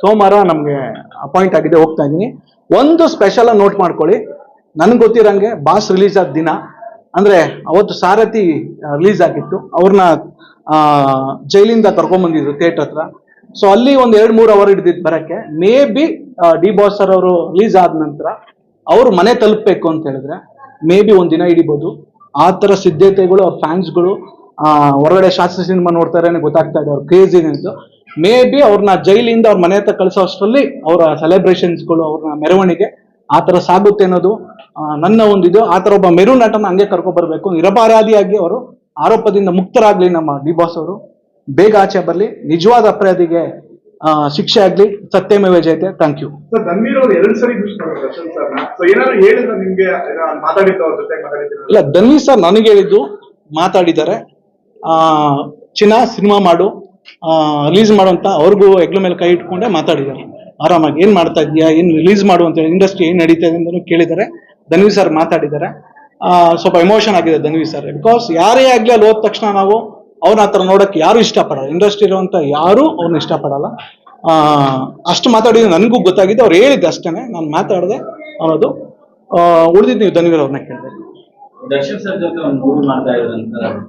ಸೋಮವಾರ ನಮಗೆ ಅಪಾಯಿಂಟ್ ಆಗಿದೆ, ಹೋಗ್ತಾ ಇದ್ದೀನಿ. ಒಂದು ಸ್ಪೆಷಲ್ ನೋಟ್ ಮಾಡ್ಕೊಳ್ಳಿ. ನನ್ಗೆ ಗೊತ್ತಿರಂಗೆ ಬಾಸ್ ರಿಲೀಸ್ ಆದ ದಿನ, ಅಂದ್ರೆ ಅವತ್ತು ಸಾರಥಿ ರಿಲೀಸ್ ಆಗಿತ್ತು. ಅವ್ರನ್ನ ಜೈಲಿಂದ ಕರ್ಕೊಂಡ್ಬಂದಿದ್ರು ಥಿಯೇಟರ್ ಹತ್ರ. ಸೊ ಅಲ್ಲಿ ಒಂದ್ ಎರಡ್ ಮೂರು ಅವರ್ ಹಿಡಿದಿದ್ದು ಬರಕ್ಕೆ maybe D boss sir ಅವರು ರಿಲೀಸ್ ಆದ ನಂತರ ಅವ್ರು ಮನೆ ತಲುಪಬೇಕು ಅಂತ ಹೇಳಿದ್ರೆ ಮೇ ಬಿ ಒಂದ್ ದಿನ ಹಿಡಿಬೋದು. ಆ ತರ ಸಿದ್ಧತೆಗಳು ಅವ್ರ ಫ್ಯಾನ್ಸ್ಗಳು ಹೊರಗಡೆ ಶಾಸ್ತ್ರ ಸಿನಿಮಾ ನೋಡ್ತಾರೆ ಗೊತ್ತಾಗ್ತಾ ಇದೆ. ಅವ್ರ ಕ್ರೇಜ್ ಏನಿತ್ತು ಮೇ ಬಿ ಅವ್ರನ್ನ ಜೈಲಿಂದ ಅವ್ರ ಮನೆ ಹತ್ರ ಕಳಿಸೋ ಅಷ್ಟರಲ್ಲಿ ಅವರ ಸೆಲೆಬ್ರೇಷನ್ಸ್ಗಳು ಅವ್ರನ್ನ ಮೆರವಣಿಗೆ ಆ ಥರ ಸಾಗುತ್ತೆ ಅನ್ನೋದು ನನ್ನ ಒಂದಿದು ಆ ಥರ ಒಬ್ಬ ಮೆರು ನಟನ ಹಂಗೆ ಕರ್ಕೊಬರ್ಬೇಕು ನಿರಪರಾಧಿಯಾಗಿ ಅವರು ಆರೋಪದಿಂದ ಮುಕ್ತರಾಗ್ಲಿ ನಮ್ಮ ಡಿ ಬಾಸ್ ಅವರು. ಬೇಗ ಆಚೆ ಬರಲಿ. ನಿಜವಾದ ಅಪರಾಧಿಗೆ ಶಿಕ್ಷೆ ಆಗ್ಲಿ. ಸತ್ಯಮೇವ ಜಯತೆ ಥ್ಯಾಂಕ್ ಯು. ಸರ್ ಧನ್ವೀರ್ ಅವ್ರು ಎರಡ್ ಸರಿ ಇಲ್ಲ ನನಗೆ ಹೇಳಿದ್ದು ಮಾತಾಡಿದ್ದಾರೆ. ಆ, ಚಿನ್ನ ಸಿನಿಮಾ ಮಾಡು. ರಿಲೀಸ್ ಮಾಡುವಂತ ಅವ್ರಿಗೂ ಹೆಗ್ಲ ಮೇಲೆ ಕೈ ಇಟ್ಕೊಂಡೆ ಮಾತಾಡಿದ್ದಾರೆ. ಆರಾಮಾಗಿ ಏನ್ ಮಾಡ್ತಾ ಇದೆಯಾ ಏನ್ ರಿಲೀಸ್ ಮಾಡು ಅಂತ ಇಂಡಸ್ಟ್ರಿ ಏನ್ ನಡೀತಾ ಇದೆ ಅಂತ ಕೇಳಿದ್ದಾರೆ. ಧನ್ವಿ ಸರ್ ಮಾತಾಡಿದ್ದಾರೆ. ಸ್ವಲ್ಪ ಎಮೋಷನ್ ಆಗಿದೆ ಧನ್ವಿ ಸರ್ ಬಿಕಾಸ್ ಯಾರೇ ಆಗ್ಲಿ ಅಲ್ಲಿ ಹೋದ ತಕ್ಷಣ ನಾವು ಅವ್ರನ್ನ ಹತ್ರ ನೋಡಕ್ಕೆ ಯಾರು ಇಷ್ಟಪಡಲ್ಲ. ಇಂಡಸ್ಟ್ರಿ ಇರುವಂತ ಯಾರು ಅವ್ರನ್ನ ಇಷ್ಟಪಡಲ್ಲ. ಅಷ್ಟು ಮಾತಾಡಿದ್ರೆ ನನಗೂ ಗೊತ್ತಾಗಿದೆ. ಅವ್ರು ಹೇಳಿದ್ದು ಅಷ್ಟೇನೆ. ನಾನು ಮಾತಾಡಿದೆ ಅನ್ನೋದು. ಉಳಿದಿದ್ದು ನೀವು ಧನ್ವೀರ್ ಅವ್ರನ್ನ ಕೇಳಿದೆ. ದರ್ಶನ್ ಸರ್ ಜೊತೆ ಒಂದು ಮೂವಿ ಮಾಡ್ತಾ ಇದ್ರಂತ